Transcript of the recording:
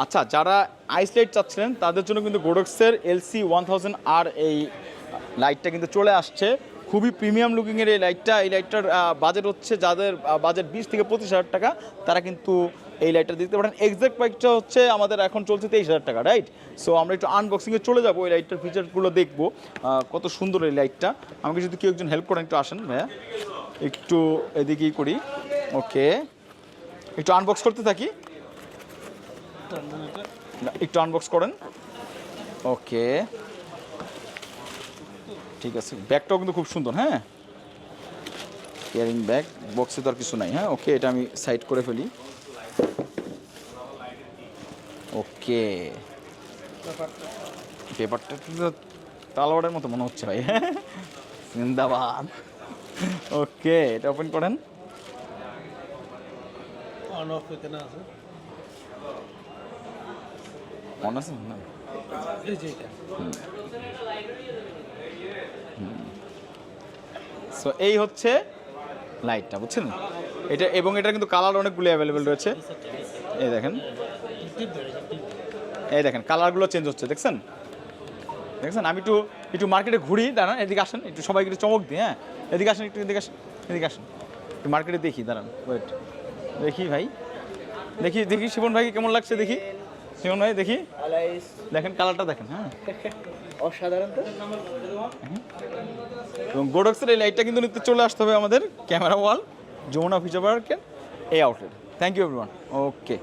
আচ্ছা যারা আইস লাইট চাচ্ছিলেন, তাদের জন্য কিন্তু গোডক্সের এলসি ওয়ান থাউজেন্ড আর এই লাইটটা কিন্তু চলে আসছে। খুবই প্রিমিয়াম লুকিংয়ের এই লাইটটা, এই লাইটটার বাজেট হচ্ছে যাদের বাজেট বিশ থেকে পঁচিশ হাজার টাকা, তারা কিন্তু এই লাইটটা দিতে পারেন। এক্সাক্ট প্রাইসটা হচ্ছে আমাদের এখন চলছে তেইশ হাজার টাকা রাইট সো আমরা একটু আনবক্সিংয়ে চলে যাব, এই লাইটটার ফিচারগুলো দেখব। কত সুন্দর এই লাইটটা। আমাকে যদি কেউ একজন হেল্প করেন, একটু আসেন ভাইয়া। একটু এদিকেই করি। ওকে একটু আনবক্স করতে থাকি। একটু আনবক্স করেন। ওকে। ঠিক আছে, ব্যাগটাও কিন্তু খুব সুন্দর হ্যাঁ? ক্যারিং ব্যাগ বক্সে তো আর কিছু নাই হ্যাঁ? ওকে, এটা আমি সাইড করে ফেলি। ওকে। পেপারটা তো তালবারের মতো মনে হচ্ছে ভাই জিন্দাবাদ। ওকে, এটা ওপেন করেন। অন অফ আছে। অন আছে না সো এই হচ্ছে লাইটটা বুঝছেন? এটা এবং এটা কিন্তু কালার অনেকগুলো অ্যাভেলেবেল রয়েছে। এই দেখেন। এই দেখেন কালারগুলো চেঞ্জ হচ্ছে দেখছেন? দেখছেন? আমি একটু একটু মার্কেটে ঘুরি দাঁড়ান এদিকে আসেন একটু সবাইকে একটু চমক দিই হ্যাঁ? এদিকে আসেন একটু এদিকে আসেন এদিকে আসেন। একটু মার্কেটে দেখি দাঁড়ান ওয়েট দেখি ভাই। দেখি দেখি শিবন ভাইকে কেমন লাগছে দেখি। শিবন ভাই? দেখি। দেখেন কালারটা দেখেন হ্যাঁ। অসাধারণ তো। এবং গোডক্সের এই লাইটটা কিন্তু নিতে চলে আসতে হবে আমাদের ক্যামেরা ওয়াল যমুনা ফিচার পার্কের এই outlet thank you everyone okay